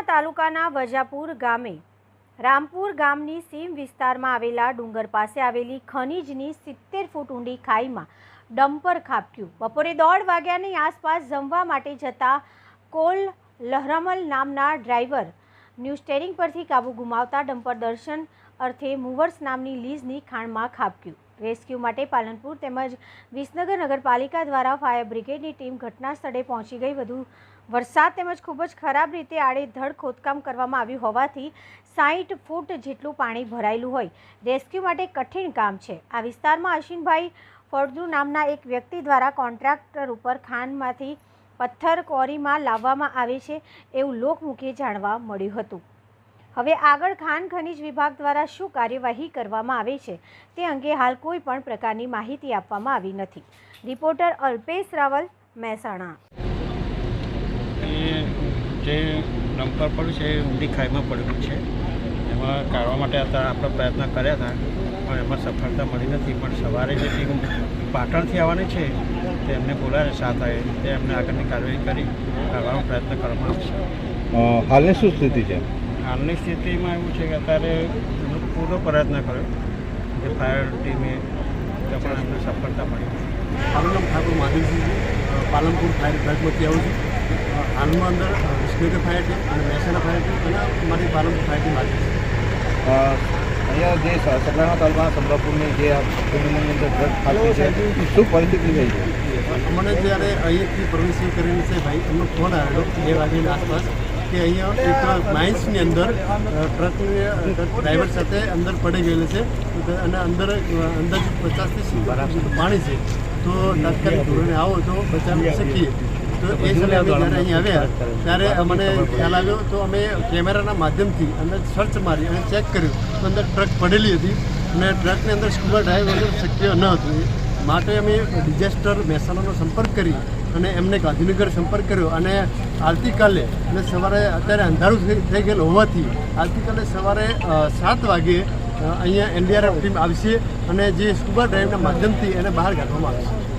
સતલાસણા તાલુકાના વજાપુર ગામે, રામપુર ગામની સીમ વિસ્તારમાં આવેલા ડુંગર પાસે આવેલી ખનીજની સિત્તેર ફૂટ ઊંડી ખાઈમાં ડમ્પર ખાબક્યું. બપોરે દોઢ વાગ્યાની આસપાસ જમવા માટે જતા કોલ લહરમલ નામના ડ્રાઈવર ન્યૂ સ્ટેરિંગ પરથી કાબુ ગુમાવતા ડમ્પર દર્શન અર્થે મૂવર્સ નામની લીઝની ખાણમાં ખાબક્યું. રેસ્ક્યુ માટે પાલનપુર તેમજ વિસનગર નગરપાલિકા દ્વારા ફાયર બ્રિગેડની ટીમ ઘટના સ્થળે પહોંચી ગઈ. વધુ વરસાદ તેમજ ખૂબ જ ખરાબ રીતે આડેધડ ખોદકામ કરવામાં આવ્યું હોવાથી સાહીઠ ફૂટ જેટલું પાણી ભરાયેલું હોય. રેસ્ક્યુ માટે કઠિન કામ છે. આ વિસ્તારમાં અશ્વિનભાઈ ફળદુ નામના એક વ્યક્તિ દ્વારા કોન્ટ્રાક્ટર ઉપર ખાનમાંથી પથ્થર કોરીમાં લાવવામાં આવે છે એવું લોકમુખે જાણવા મળ્યું હતું. હવે આગળ ખાન ખનીજ વિભાગ દ્વારા શું કાર્યવાહી કરવામાં આવે છે તે અંગે હાલ કોઈ પણ પ્રકારની માહિતી આપવામાં આવી નથી. રિપોર્ટર અલ્પેશ રાવલ મહેસાણા. જે ડમ્પર પડ્યું છે એ ઊંડી ખાઈમાં પડેલું છે. એમાં કાઢવા માટે હતા આપણે પ્રયત્ન કર્યા હતા પણ એમાં સફળતા મળી નથી. પણ સવારે જે ટીમ પાટણથી આવવાની છે તે એમને બોલાવે સાથ આવે તે એમને આગળની કાર્યવાહી કરી કાઢવાનો પ્રયત્ન કરવામાં આવશે. હાલની શું સ્થિતિ છે? હાલની સ્થિતિમાં એવું છે કે અત્યારે પૂરો પ્રયત્ન કર્યો જે ફાયર ટીમે પણ એમને સફળતા મળી. મારું નામ ઠાકોર મહાદેવસિંહ પાલનપુર ફાયર વિભાગમાંથી આવું છું. હાલમાં અંદર અ, ફાયર ટીમ અને મહેસાણા ફાયર ટીમ અને મારી પાલનપુર ફાયર ટીમ આવી છે. અહીંયા જે સ- સગડાણા તાલુકાના સંબરાપુરની જે આ ફિલ્મની અંદર ડ્રગ ખાતી છે શું પરિસ્થિતિ થઈ છે? અમને જ્યારે અહીંયાથી પ્રવેશી કરીને છે ભાઈ એમનો ફોન આવેલો બે વાગ્યાની આસપાસ, કે અહીંયા એક માઇન્સની અંદર ટ્રકની ટ્રક ડ્રાઈવર સાથે અંદર પડી ગયેલું છે અને અંદર અંદર પચાસથી જેટલું પાણી છે. તો તાત્કાલિક ધોરણે આવો તો બચાવી શકીએ. તો એ સમયે અમે જ્યારે અહીં આવ્યા, ત્યારે અમને ખ્યાલ આવ્યો, તો અમે કેમેરાના માધ્યમથી અંદર સર્ચ મારી અને ચેક કર્યું. તો અંદર ટ્રક પડેલી હતી અને ટ્રકની અંદર સ્કૂબા ડ્રાઈવર શક્ય ન હતું. માટે અમે ડિઝાસ્ટર મહેસાણાનો સંપર્ક કરી અને એમને ગાંધીનગર સંપર્ક કર્યો. અને આવતીકાલે, અને સવારે અત્યારે અંધારું થઈ ગયેલું હોવાથી આવતીકાલે સવારે સાત વાગે અહીંયા એનડીઆરએફ ટીમ આવશે અને જે સ્કૂબા ડ્રાઈવના માધ્યમથી એને બહાર કાઢવામાં આવશે.